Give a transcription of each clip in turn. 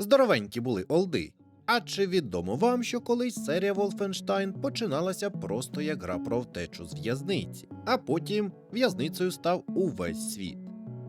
Здоровенькі були олди. А чи відомо вам, що колись серія Wolfenstein починалася просто як гра про втечу з в'язниці, а потім в'язницею став увесь світ.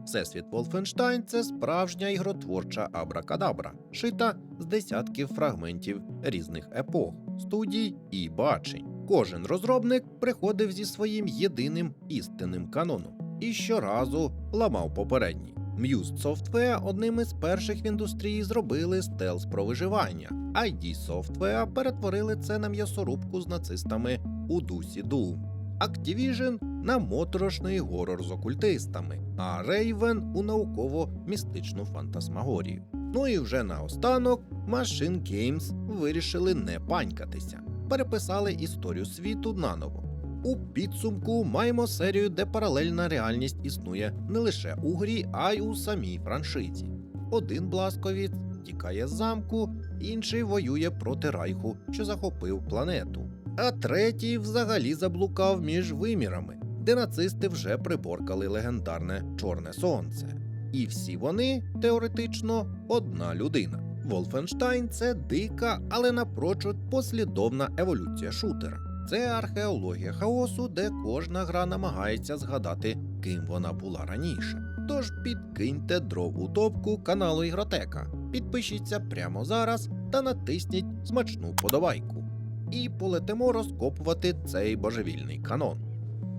Всесвіт Wolfenstein – це справжня ігротворча абракадабра, шита з десятків фрагментів різних епох, студій і бачень. Кожен розробник приходив зі своїм єдиним істинним каноном і щоразу ламав попередній. Muse Software одним із перших в індустрії зробили стелс про виживання. ID Software перетворили це на м'ясорубку з нацистами у дусі Doom. Activision на моторошний горор з окультистами, а Raven у науково-містичну фантасмагорію. Ну і вже наостанок Machine Games вирішили не панькатися, переписали історію світу наново. У підсумку маємо серію, де паралельна реальність існує не лише у грі, а й у самій франшизі. Один бласковіць тікає з замку, інший воює проти райху, що захопив планету. А третій взагалі заблукав між вимірами, де нацисти вже приборкали легендарне Чорне Сонце. І всі вони теоретично одна людина. Wolfenstein – це дика, але напрочуд послідовна еволюція шутера. Це археологія хаосу, де кожна гра намагається згадати, ким вона була раніше. Тож підкиньте дров у топку каналу Ігротека, підпишіться прямо зараз та натисніть смачну подобайку. І полетимо розкопувати цей божевільний канон.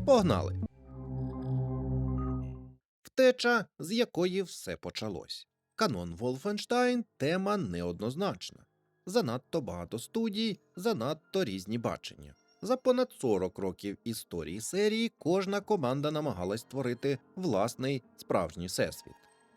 Погнали! Втеча, з якої все почалось. Канон Wolfenstein – тема неоднозначна. Занадто багато студій, занадто різні бачення. За понад 40 років історії серії кожна команда намагалась створити власний справжній всесвіт.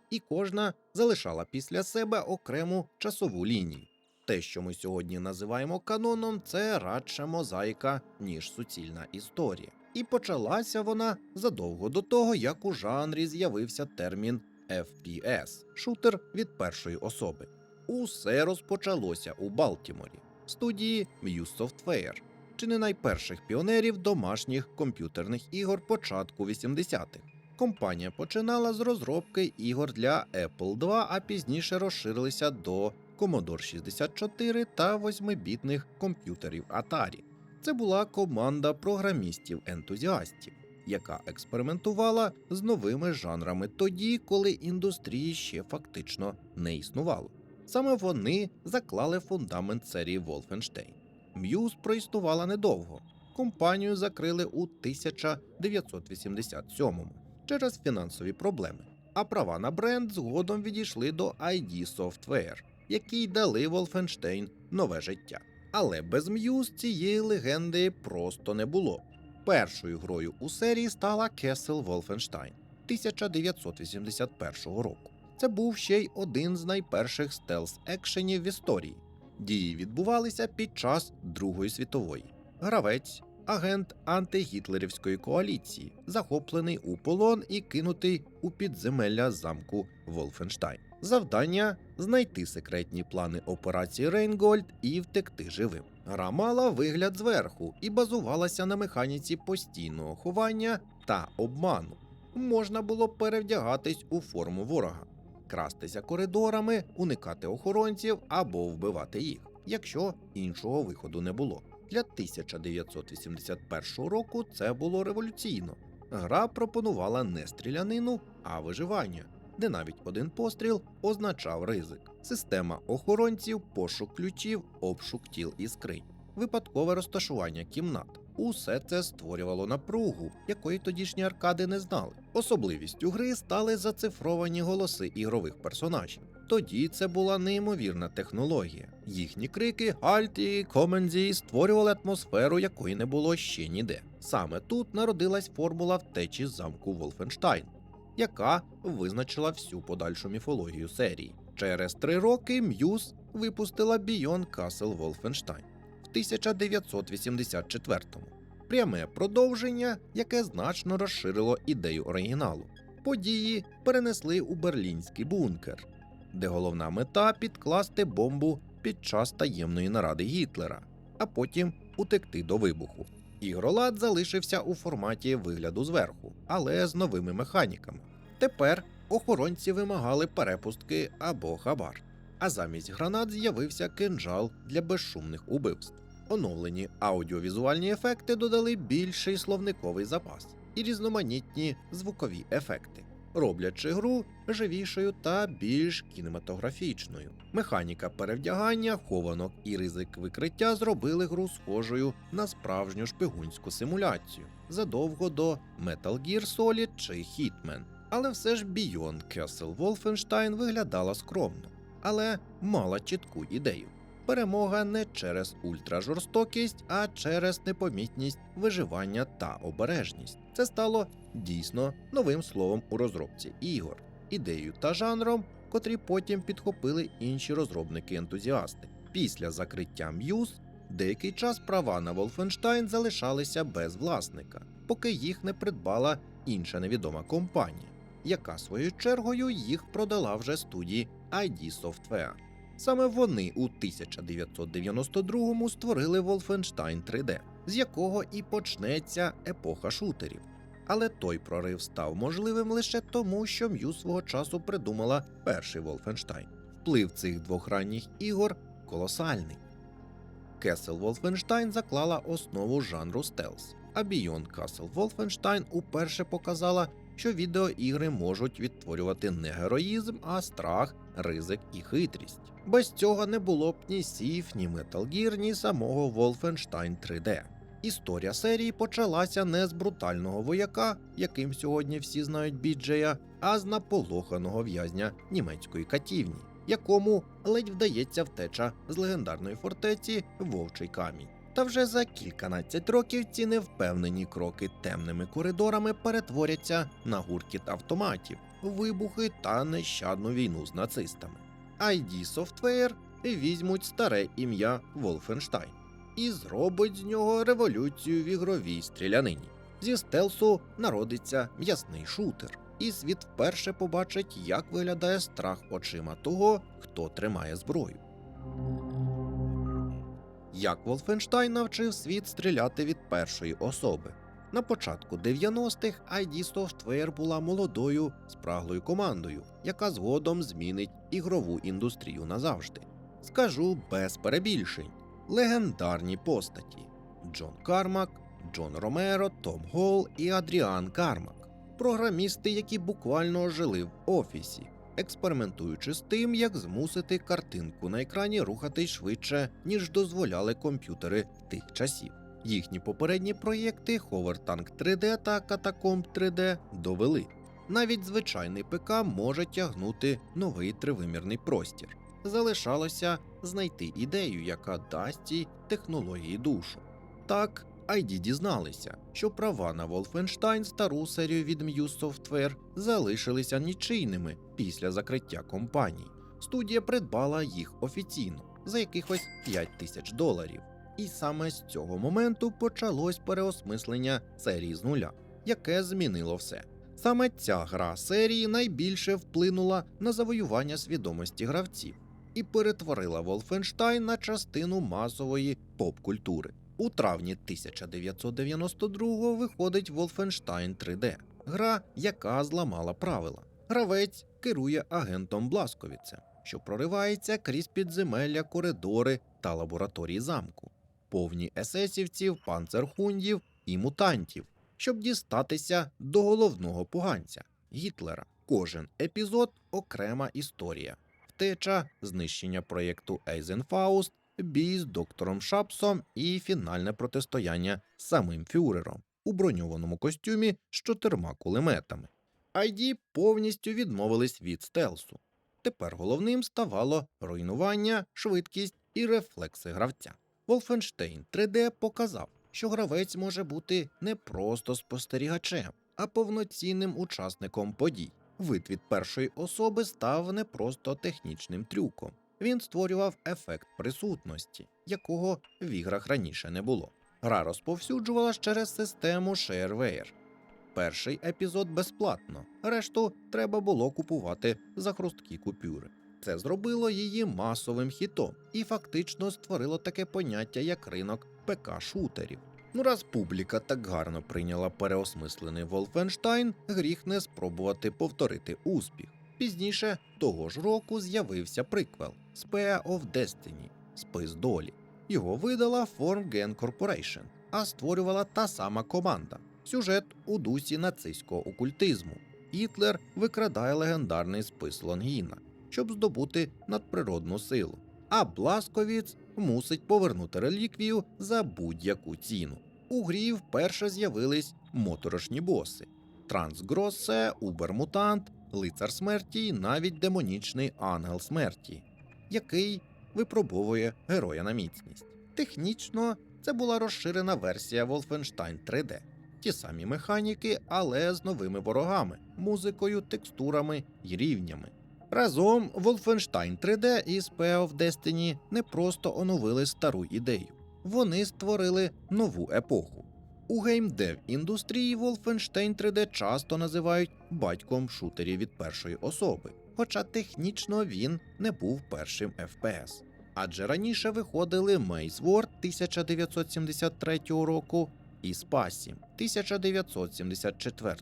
І кожна залишала після себе окрему часову лінію. Те, що ми сьогодні називаємо каноном, це радше мозаїка, ніж суцільна історія. І почалася вона задовго до того, як у жанрі з'явився термін FPS – шутер від першої особи. Усе розпочалося у Балтіморі, студії Muse Software, чи не найперших піонерів домашніх комп'ютерних ігор початку 80-х. Компанія починала з розробки ігор для Apple II, а пізніше розширилися до Commodore 64 та 8-бітних комп'ютерів Atari. Це була команда програмістів-ентузіастів, яка експериментувала з новими жанрами тоді, коли індустрії ще фактично не існувало. Саме вони заклали фундамент серії Wolfenstein. Muse проіснувала недовго. Компанію закрили у 1987-му через фінансові проблеми, а права на бренд згодом відійшли до ID Software, які дали Wolfenstein нове життя. Але без Muse цієї легенди просто не було. Першою грою у серії стала Castle Wolfenstein 1981 року. Це був ще й один з найперших стелс-екшенів в історії. Дії відбувалися під час Другої світової. Гравець, агент антигітлерівської коаліції, захоплений у полон і кинутий у підземелля замку Волфенштайн. Завдання знайти секретні плани операції Рейнгольд і втекти живим. Гра мала вигляд зверху і базувалася на механіці постійного ховання та обману. Можна було перевдягатись у форму ворога крастися коридорами, уникати охоронців або вбивати їх, якщо іншого виходу не було. Для 1981 року це було революційно. Гра пропонувала не стрілянину, а виживання, де навіть один постріл означав ризик. Система охоронців, пошук ключів, обшук тіл і скринь, випадкове розташування кімнат. Усе це створювало напругу, якої тодішні аркади не знали. Особливістю гри стали зацифровані голоси ігрових персонажів. Тоді це була неймовірна технологія. Їхні крики, альт і комензі створювали атмосферу, якої не було ще ніде. Саме тут народилась формула втечі з замку Волфенштайн, яка визначила всю подальшу міфологію серії. Через три роки М'юз випустила Beyond Castle Wolfenstein 1984-му. Пряме продовження, яке значно розширило ідею оригіналу. Події перенесли у берлінський бункер, де головна мета підкласти бомбу під час таємної наради Гітлера, а потім утекти до вибуху. Ігролад залишився у форматі вигляду зверху, але з новими механіками. Тепер охоронці вимагали перепустки або хабар. а замість гранат з'явився кинджал для безшумних убивств. Оновлені аудіовізуальні ефекти додали більший словниковий запас і різноманітні звукові ефекти, роблячи гру живішою та більш кінематографічною. Механіка перевдягання, хованок і ризик викриття зробили гру схожою на справжню шпигунську симуляцію задовго до Metal Gear Solid чи Hitman. Але все ж Beyond Castle Wolfenstein виглядала скромно, але мала чітку ідею. Перемога не через ультражорстокість, а через непомітність виживання та обережність. Це стало дійсно новим словом у розробці ігор, ідеєю та жанром, котрі потім підхопили інші розробники-ентузіасти. Після закриття Muse деякий час права на Wolfenstein залишалися без власника, поки їх не придбала інша невідома компанія, яка своєю чергою їх продала вже студії ID Software. Саме вони у 1992-му створили Wolfenstein 3D, з якого і почнеться епоха шутерів. Але той прорив став можливим лише тому, що М'ю свого часу придумала перший Wolfenstein. Вплив цих двох ранніх ігор колосальний. Castle Wolfenstein заклала основу жанру стелс, а Beyond Castle Wolfenstein уперше показала, що відеоігри можуть відтворювати не героїзм, а страх, ризик і хитрість. Без цього не було б ні Сів, ні Metal Gear, ні самого Wolfenstein 3D. Історія серії почалася не з брутального вояка, яким сьогодні всі знають Біджея, а з наполоханого в'язня німецької катівні, якому ледь вдається втеча з легендарної фортеці Вовчий камінь. Та вже за кільканадцять років ці невпевнені кроки темними коридорами перетворяться на гуркіт автоматів, вибухи та нещадну війну з нацистами. ID Software візьмуть старе ім'я Wolfenstein і зробить з нього революцію в ігровій стрілянині. Зі стелсу народиться м'ясний шутер, і світ вперше побачить, як виглядає страх очима того, хто тримає зброю. Як Wolfenstein навчив світ стріляти від першої особи. На початку 90-х ID Software була молодою, спраглою командою, яка згодом змінить ігрову індустрію назавжди. Скажу без перебільшень легендарні постаті: Джон Кармак, Джон Ромеро, Том Гол і Адріан Кармак, програмісти, які буквально жили в офісі, експериментуючи з тим, як змусити картинку на екрані рухатись швидше, ніж дозволяли комп'ютери тих часів. Їхні попередні проєкти Hover Tank 3D та Catacomb 3D довели. Навіть звичайний ПК може тягнути новий тривимірний простір. Залишалося знайти ідею, яка дасть цій технології душу. Так, ID дізналися, що права на Wolfenstein стару серію від Muse Software залишилися нічийними після закриття компанії. Студія придбала їх офіційно за якихось 5 тисяч доларів. І саме з цього моменту почалось переосмислення серії з нуля, яке змінило все. Саме ця гра серії найбільше вплинула на завоювання свідомості гравців і перетворила Wolfenstein на частину масової поп-культури. У травні 1992-го виходить Wolfenstein 3D, гра, яка зламала правила. Гравець керує агентом Бласковіцем, що проривається крізь підземелля, коридори та лабораторії замку, повні есесівців, панцерхундів і мутантів, щоб дістатися до головного поганця Гітлера. Кожен епізод окрема історія втеча, знищення проєкту Ейзенфауст, бій з доктором Шапсом і фінальне протистояння з самим фюрером у броньованому костюмі з чотирма кулеметами. ID повністю відмовились від стелсу. Тепер головним ставало руйнування, швидкість і рефлекси гравця. Wolfenstein 3D показав, що гравець може бути не просто спостерігачем, а повноцінним учасником подій. Вид від першої особи став не просто технічним трюком. Він створював ефект присутності, якого в іграх раніше не було. Гра розповсюджувалась через систему Shareware. Перший епізод безплатно, решту треба було купувати за хрусткі купюри. Це зробило її масовим хітом і фактично створило таке поняття, як ринок ПК-шутерів. Ну, раз публіка так гарно прийняла переосмислений Wolfenstein, гріх не спробувати повторити успіх. Пізніше того ж року з'явився приквел Spear of Destiny Спис долі. Його видала Formgen Corporation, а створювала та сама команда. Сюжет у дусі нацистського окультизму. Гітлер викрадає легендарний спис Лонгіна, щоб здобути надприродну силу. А Бласковіц мусить повернути реліквію за будь-яку ціну. У грі вперше з'явились моторошні боси: Трансгросе, Убермутант, Лицар смерті і навіть демонічний ангел смерті, який випробовує героя на міцність. Технічно це була розширена версія Wolfenstein 3D. Ті самі механіки, але з новими ворогами, музикою, текстурами і рівнями. Разом Wolfenstein 3D і Spear of Destiny не просто оновили стару ідею, вони створили нову епоху. У геймдев індустрії Wolfenstein 3D часто називають батьком шутерів від першої особи, хоча технічно він не був першим FPS. Адже раніше виходили Maze War 1973 року і Spassim 1974,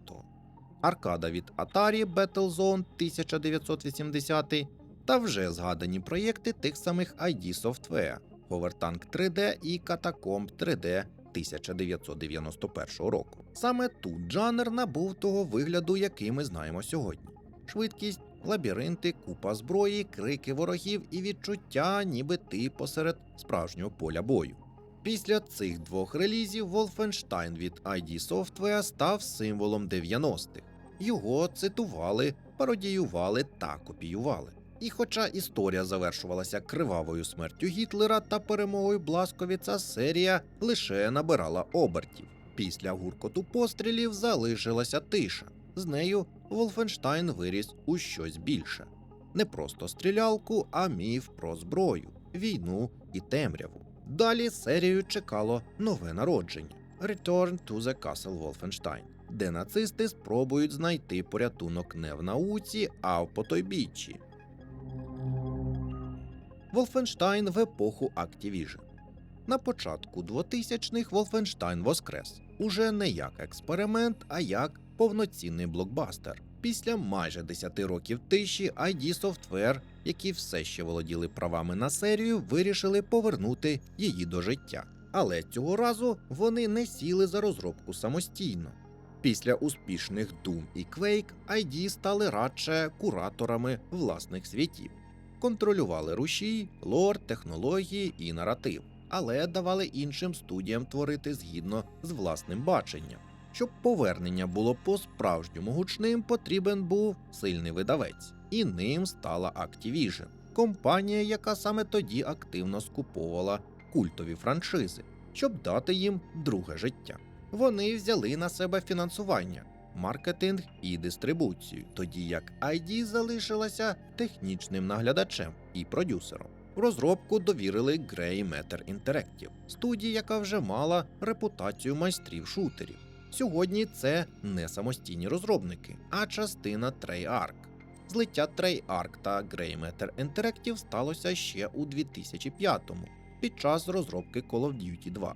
аркада від Atari Battlezone 1980 та вже згадані проєкти тих самих ID Software Powertank 3D і Catacomb 3D 1991 року. Саме тут жанр набув того вигляду, який ми знаємо сьогодні: швидкість, лабіринти, купа зброї, крики ворогів і відчуття, ніби ти посеред справжнього поля бою. Після цих двох релізів Wolfenstein від ID Software став символом 90-х. Його цитували, пародіювали та копіювали. І хоча історія завершувалася кривавою смертю Гітлера та перемогою Бласковіца, серія лише набирала обертів. Після гуркоту пострілів залишилася тиша. З нею Волфенштайн виріс у щось більше. Не просто стрілялку, а міф про зброю, війну і темряву. Далі серію чекало нове народження Return to the Castle Wolfenstein, де нацисти спробують знайти порятунок не в науці, а в потойбіччі. Wolfenstein в епоху Activision. На початку 2000-х Wolfenstein воскрес уже не як експеримент, а як повноцінний блокбастер. Після майже 10 років тиші ID Software, які все ще володіли правами на серію, вирішили повернути її до життя. Але цього разу вони не сіли за розробку самостійно. Після успішних Doom і Quake ID стали радше кураторами власних світів контролювали рушій, лор, технології і наратив, але давали іншим студіям творити згідно з власним баченням. Щоб повернення було по-справжньому гучним, потрібен був сильний видавець, і ним стала Activision, компанія, яка саме тоді активно скуповувала культові франшизи, щоб дати їм друге життя. Вони взяли на себе фінансування, маркетинг і дистрибуцію, тоді як ID залишилася технічним наглядачем і продюсером. Розробку довірили Grey Matter Interactive, студії, яка вже мала репутацію майстрів шутерів. Сьогодні це не самостійні розробники, а частина Treyarch. Злиття Treyarch та Grey Matter Interactive сталося ще у 2005-му під час розробки Call of Duty 2.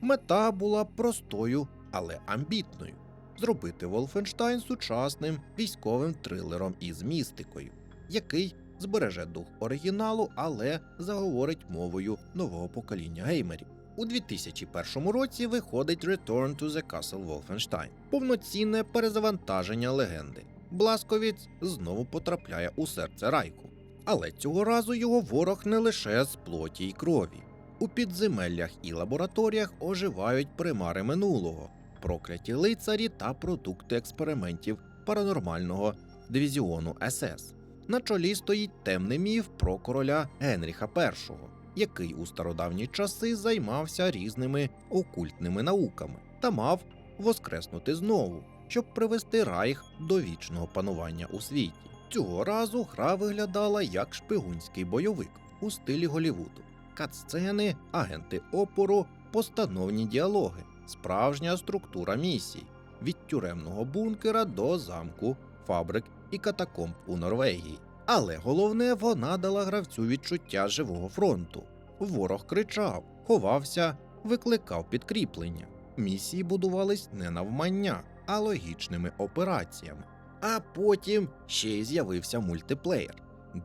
Мета була простою, але амбітною зробити Wolfenstein сучасним військовим трилером із містикою, який збереже дух оригіналу, але заговорить мовою нового покоління геймерів. У 2001 році виходить Return to the Castle Wolfenstein, повноцінне перезавантаження легенди. Бласковіц знову потрапляє у серце райку. Але цього разу його ворог не лише з плоті й крові. У підземеллях і лабораторіях оживають примари минулого, прокляті лицарі та продукти експериментів паранормального дивізіону СС. На чолі стоїть темний міф про короля Генріха І, який у стародавні часи займався різними окультними науками та мав воскреснути знову, щоб привести Райх до вічного панування у світі. Цього разу гра виглядала як шпигунський бойовик у стилі Голівуду. Катсцени, агенти опору, постановні діалоги, справжня структура місій від тюремного бункера до замку, фабрик і катакомб у Норвегії. Але головне, вона дала гравцю відчуття живого фронту. Ворог кричав, ховався, викликав підкріплення. Місії будувались не навмання, а логічними операціями. А потім ще й з'явився мультиплеєр.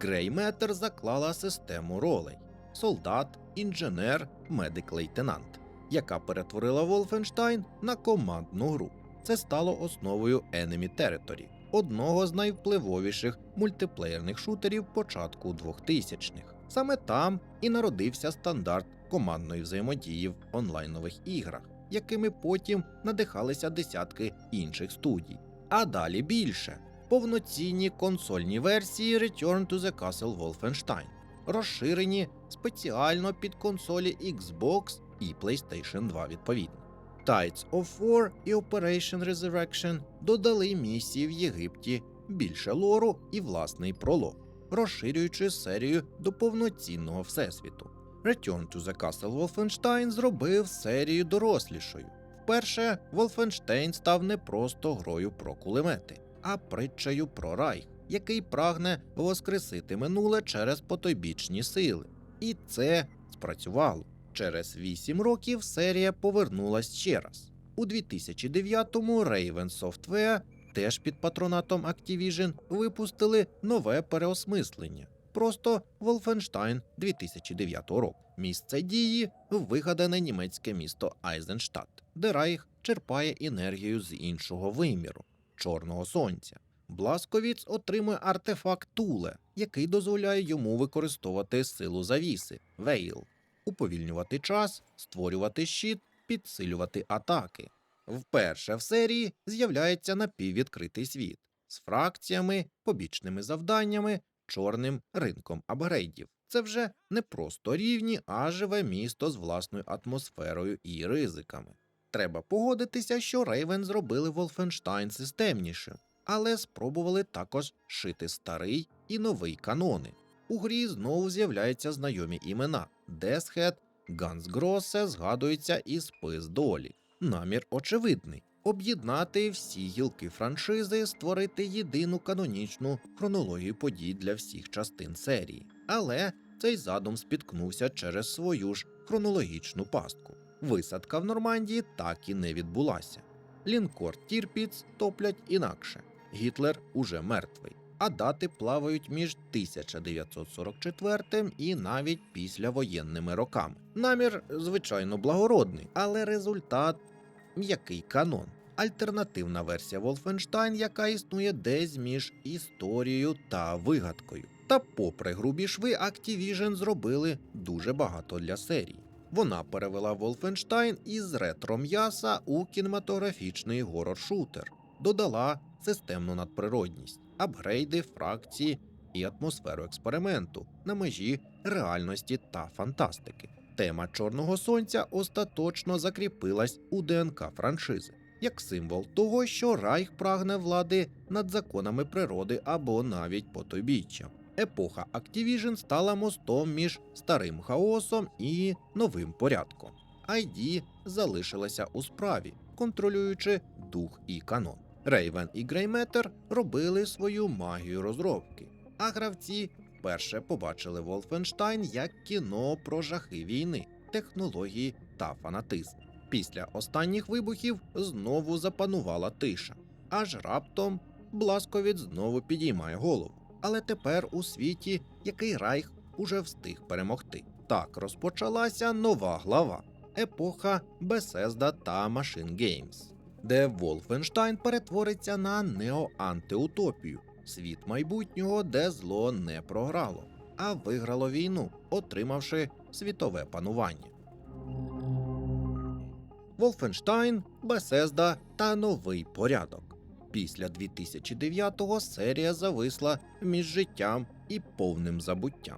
Matter заклала систему ролей: солдат, інженер, медик-лейтенант, яка перетворила Wolfenstein на командну гру. Це стало основою Enemy Territory, одного з найвпливовіших мультиплеєрних шутерів початку 2000-х. Саме там і народився стандарт командної взаємодії в онлайнових іграх, якими потім надихалися десятки інших студій. А далі більше повноцінні консольні версії Return to the Castle Wolfenstein, розширені спеціально під консолі Xbox і PlayStation 2 відповідно. Tides of War і Operation Resurrection додали місії в Єгипті, більше лору і власний пролог, розширюючи серію до повноцінного всесвіту. Return to the Castle Wolfenstein зробив серію дорослішою. Вперше Wolfenstein став не просто грою про кулемети, а притчею про райх, який прагне воскресити минуле через потойбічні сили. І це спрацювало. Через 8 років серія повернулась ще раз. У 2009-му Raven Software, теж під патронатом Activision, випустили нове переосмислення. Просто Wolfenstein 2009 року. Місце дії вигадане німецьке місто Айзенштадт, де Райх черпає енергію з іншого виміру чорного сонця. Бласковіц отримує артефакт Туле, який дозволяє йому використовувати силу завіси Вейл, уповільнювати час, створювати щит, підсилювати атаки. Вперше в серії з'являється напіввідкритий світ з фракціями, побічними завданнями, чорним ринком апгрейдів. Це вже не просто рівні, а живе місто з власною атмосферою і ризиками. Треба погодитися, що Рейвен зробили Wolfenstein системнішим, але спробували також шити старий і новий канони. У грі знову з'являються знайомі імена Десхед, Гансгросе згадується і спис долі. Намір очевидний об'єднати всі гілки франшизи, створити єдину канонічну хронологію подій для всіх частин серії. Але цей задум спіткнувся через свою ж хронологічну пастку. Висадка в Нормандії так і не відбулася. Лінкор Тірпіц топлять інакше. Гітлер уже мертвий, а дати плавають між 1944 і навіть післявоєнними роками. Намір, звичайно, благородний, але результат м'який канон. Альтернативна версія Wolfenstein, яка існує десь між історією та вигадкою. Та, попри грубі шви, Activision зробили дуже багато для серії. Вона перевела Wolfenstein із ретро м'яса у кінематографічний горор-шутер, додала системну надприродність, апгрейди, фракції і атмосферу експерименту на межі реальності та фантастики. Тема Чорного Сонця остаточно закріпилась у ДНК франшизи як символ того, що Райх прагне влади над законами природи або навіть потойбіччям. Епоха Activision стала мостом між старим хаосом і новим порядком. ID залишилася у справі, контролюючи дух і канон. Raven і Matter робили свою магію розробки, а гравці вперше побачили Wolfenstein як кіно про жахи війни, технології та фанатизм. Після останніх вибухів знову запанувала тиша, аж раптом Бласковіт знову підіймає голову. Але тепер у світі, який Райх уже встиг перемогти. Так розпочалася нова глава епоха Bethesda та Machine Games, де Wolfenstein перетвориться на неоантиутопію, світ майбутнього, де зло не програло, а виграло війну, отримавши світове панування. Wolfenstein, Bethesda та новий порядок. Після 2009-го серія зависла між життям і повним забуттям.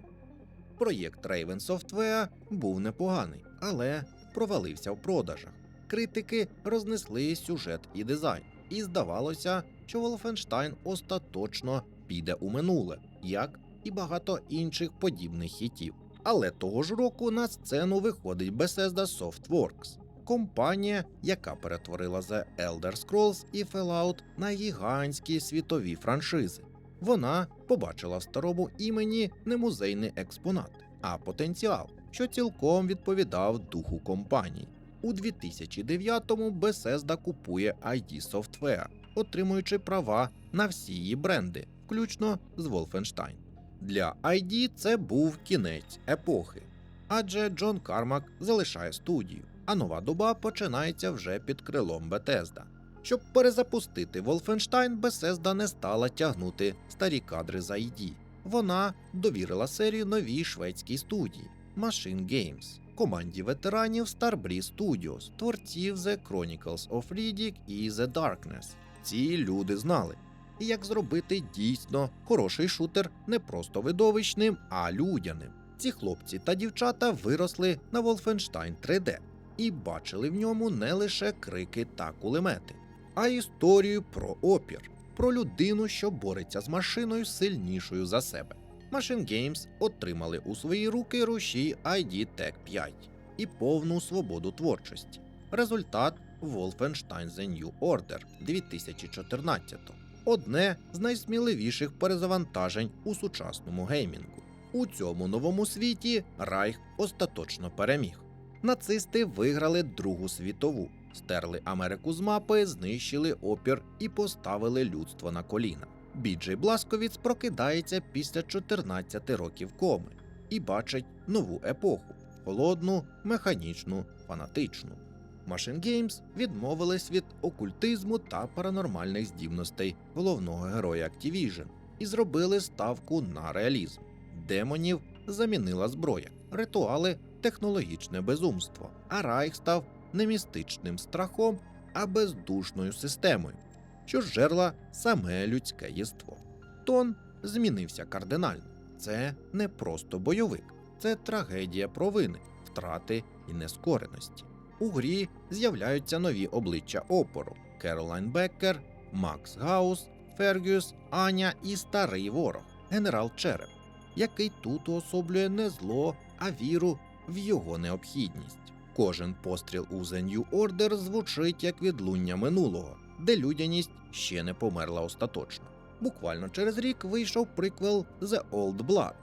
Проєкт Raven Software був непоганий, але провалився в продажах. Критики рознесли сюжет і дизайн, і здавалося, що Wolfenstein остаточно піде у минуле, як і багато інших подібних хітів. Але того ж року на сцену виходить Bethesda Softworks, компанія, яка перетворила The Elder Scrolls і Fallout на гігантські світові франшизи. Вона побачила в старому імені не музейний експонат, а потенціал, що цілком відповідав духу компанії. У 2009-му Bethesda купує ID Software, отримуючи права на всі її бренди, включно з Wolfenstein. Для ID це був кінець епохи, адже Джон Кармак залишає студію, а нова доба починається вже під крилом Bethesda. Щоб перезапустити Wolfenstein, Bethesda не стала тягнути старі кадри з ID. Вона довірила серію новій шведській студії Machine Games, команді ветеранів Starbreeze Studios, творців The Chronicles of Riddick і The Darkness. Ці люди знали, як зробити дійсно хороший шутер не просто видовищним, а людяним. Ці хлопці та дівчата виросли на Wolfenstein 3D і бачили в ньому не лише крики та кулемети, а історію про опір, про людину, що бореться з машиною сильнішою за себе. Machine Games отримали у свої руки рушій ID Tech 5 і повну свободу творчості. Результат Wolfenstein The New Order 2014 одне з найсміливіших перезавантажень у сучасному геймінгу. У цьому новому світі Райх остаточно переміг. Нацисти виграли Другу світову, стерли Америку з мапи, знищили опір і поставили людство на коліна. Біджей Бласковіц прокидається після 14 років коми і бачить нову епоху холодну, механічну, фанатичну. Machine Games відмовились від окультизму та паранормальних здібностей головного героя Activision і зробили ставку на реалізм. Демонів замінила зброя, ритуали технологічне безумство, а Райх став не містичним страхом, а бездушною системою, що жерла саме людське єство. Тон змінився кардинально. Це не просто бойовик, це трагедія провини, втрати і нескореності. У грі з'являються нові обличчя опору: Керолайн Беккер, Макс Гаус, Фергюс, Аня і старий ворог, генерал Череп, який тут уособлює не зло, а віру в його необхідність. Кожен постріл у The New Order звучить як відлуння минулого, де людяність ще не померла остаточно. Буквально через рік вийшов приквел The Old Blood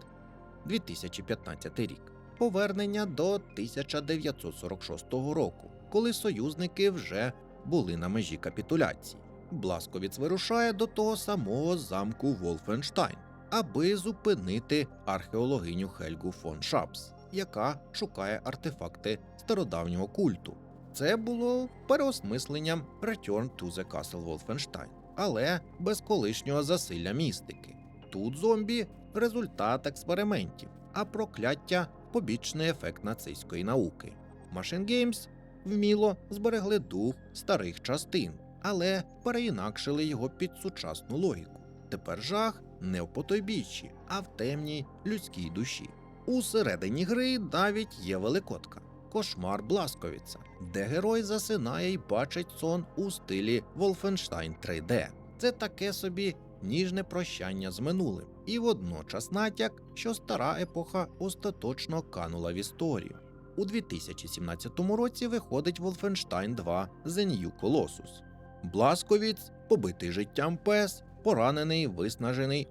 2015 рік. Повернення до 1946 року, коли союзники вже були на межі капітуляції. Бласковіц вирушає до того самого замку Волфенштайн, аби зупинити археологиню Хельгу фон Шапс, яка шукає артефакти стародавнього культу. Це було переосмисленням Return to the Castle Wolfenstein, але без колишнього засилля містики. Тут зомбі результат експериментів, а прокляття побічний ефект нацистської науки. Machine Games вміло зберегли дух старих частин, але переінакшили його під сучасну логіку. Тепер жах не в потойбіччі, а в темній людській душі. У середині гри навіть є великодка Кошмар Бласковіца, де герой засинає і бачить сон у стилі Wolfenstein 3D. Це таке собі ніжне прощання з минулим, і водночас натяк, що стара епоха остаточно канула в історію. У 2017 році виходить Wolfenstein 2 The New Colossus. Бласковіц, побитий життям пес, поранений, виснажений,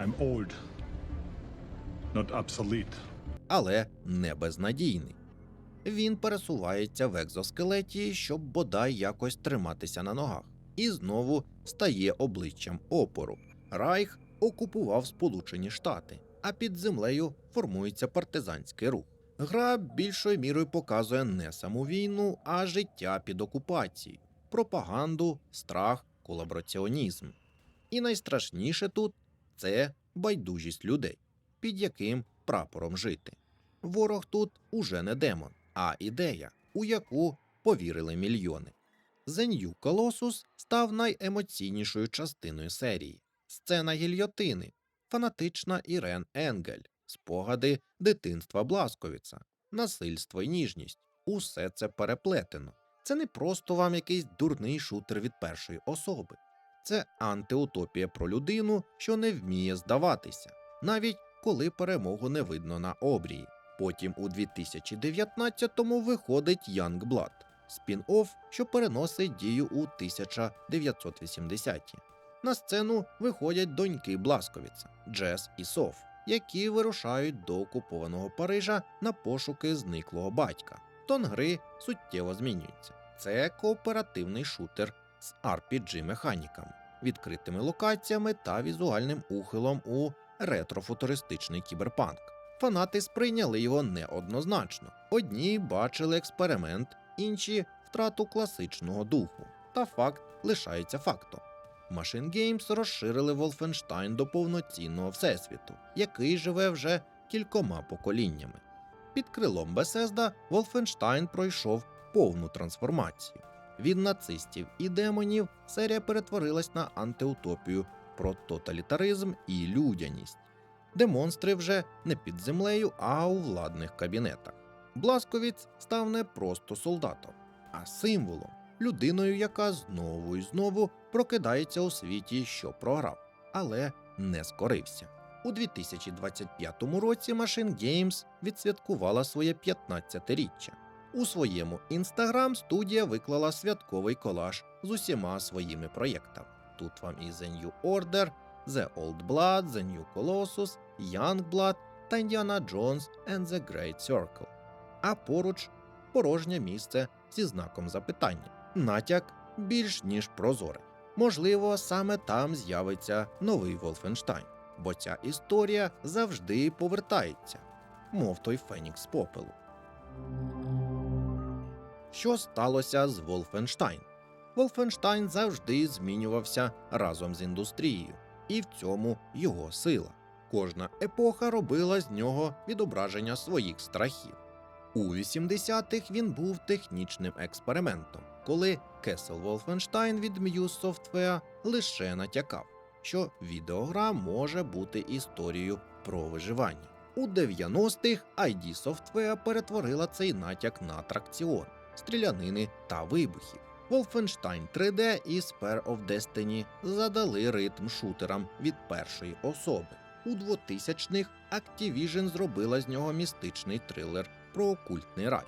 I'm old, not obsolete. Але не безнадійний. Він пересувається в екзоскелеті, щоб бодай якось триматися на ногах, і знову стає обличчям опору. Райх окупував Сполучені Штати, а під землею формується партизанський рух. Гра більшою мірою показує не саму війну, а життя під окупацією, пропаганду, страх, колабораціонізм. І найстрашніше тут це байдужість людей, під яким прапором жити. Ворог тут уже не демон, а ідея, у яку повірили мільйони. New Colossus став найемоційнішою частиною серії. Сцена гільйотини, фанатична Ірен Енгель, спогади дитинства Бласковіца, насильство і ніжність. Усе це переплетено. Це не просто вам якийсь дурний шутер від першої особи. Це антиутопія про людину, що не вміє здаватися, навіть коли перемогу не видно на обрії. Потім у 2019-му виходить Youngblood, спін-офф, що переносить дію у 1980-ті. На сцену виходять доньки Бласковіца, Джес і Соф, які вирушають до окупованого Парижа на пошуки зниклого батька. Тон гри суттєво змінюється. Це кооперативний шутер з RPG-механіками, відкритими локаціями та візуальним ухилом у ретрофутуристичний кіберпанк. Фанати сприйняли його неоднозначно. Одні бачили експеримент, інші втрату класичного духу. Та факт лишається фактом. Machine Games розширили Wolfenstein до повноцінного всесвіту, який живе вже кількома поколіннями. Під крилом Bethesda Wolfenstein пройшов повну трансформацію. Від нацистів і демонів серія перетворилась на антиутопію про тоталітаризм і людяність, де монстри вже не під землею, а у владних кабінетах. Бласковіц став не просто солдатом, а символом, людиною, яка знову і знову прокидається у світі, що програв, але не скорився. У 2025 році Machine Games відсвяткувала своє 15-річчя. У своєму інстаграм студія виклала святковий колаж з усіма своїми проєктами. Тут вам і The New Order, The Old Blood, The New Colossus, Young Blood та Indiana Jones and the Great Circle. А поруч порожнє місце зі знаком запитання. Натяк більш ніж прозоре. Можливо, саме там з'явиться новий Wolfenstein, бо ця історія завжди повертається, мов той Фенікс попелу. Що сталося з Wolfenstein? Wolfenstein завжди змінювався разом з індустрією, і в цьому його сила. Кожна епоха робила з нього відображення своїх страхів. У 80-х він був технічним експериментом, коли Castle Wolfenstein від Muse Software лише натякав, що відеогра може бути історією про виживання. У 90-х ID Software перетворила цей натяк на атракціон, стрілянини та вибухів. Wolfenstein 3D і Spare of Destiny задали ритм шутерам від першої особи. У 2000-х Activision зробила з нього містичний трилер про окультний рай.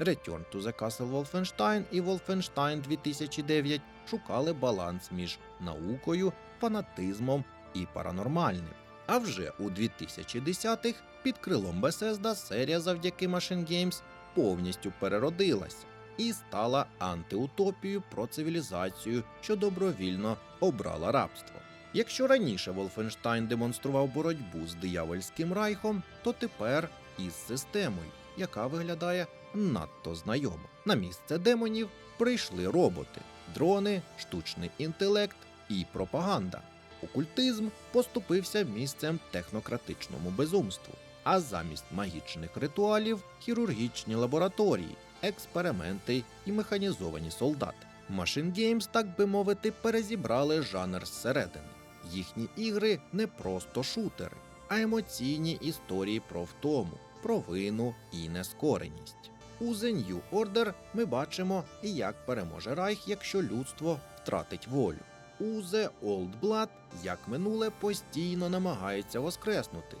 Return to the Castle Wolfenstein і Wolfenstein 2009 шукали баланс між наукою, фанатизмом і паранормальним. А вже у 2010-х під крилом Bethesda серія завдяки Machine Games повністю переродилася і стала антиутопією про цивілізацію, що добровільно обрала рабство. Якщо раніше Wolfenstein демонстрував боротьбу з диявольським райхом, то тепер із системою, яка виглядає надто знайомо. На місце демонів прийшли роботи, дрони, штучний інтелект і пропаганда. Окультизм поступився місцем технократичному безумству, а замість магічних ритуалів хірургічні лабораторії, експерименти і механізовані солдати. Machine Games, так би мовити, перезібрали жанр зсередини. Їхні ігри не просто шутери, а емоційні історії про втому, провину і нескореність. У The New Order ми бачимо, як переможе Райх, якщо людство втратить волю. У The Old Blood як минуле постійно намагається воскреснути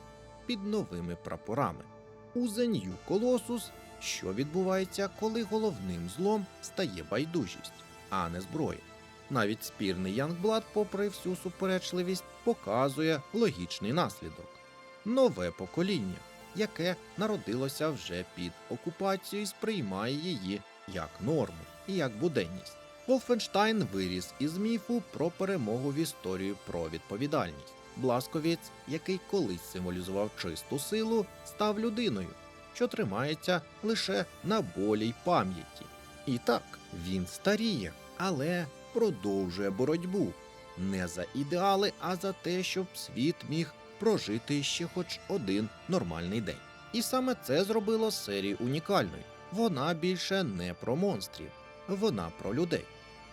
під новими прапорами. У The New Colossus що відбувається, коли головним злом стає байдужість, а не зброя. Навіть спірний Янгблад, попри всю суперечливість, показує логічний наслідок нове покоління, яке народилося вже під окупацією і сприймає її як норму і як буденність. Wolfenstein виріс із міфу про перемогу в історію про відповідальність. Бласковіць, який колись символізував чисту силу, став людиною, що тримається лише на болі й пам'яті. І так, він старіє, але продовжує боротьбу не за ідеали, а за те, щоб світ міг прожити ще хоч один нормальний день. І саме це зробило серію унікальною. Вона більше не про монстрів, вона про людей,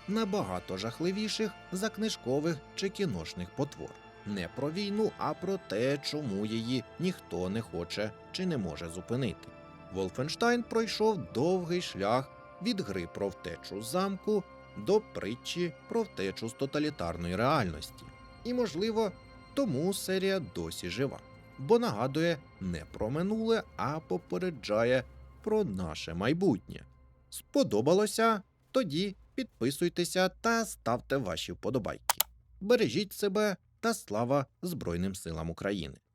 набагато жахливіших за книжкових чи кіношних потвор. Не про війну, а про те, чому її ніхто не хоче чи не може зупинити. Wolfenstein пройшов довгий шлях від гри про втечу замку до притчі про втечу з тоталітарної реальності. І, можливо, тому серія досі жива, бо нагадує не про минуле, а попереджає про наше майбутнє. Сподобалося? Тоді підписуйтеся та ставте ваші вподобайки. Бережіть себе та слава Збройним силам України!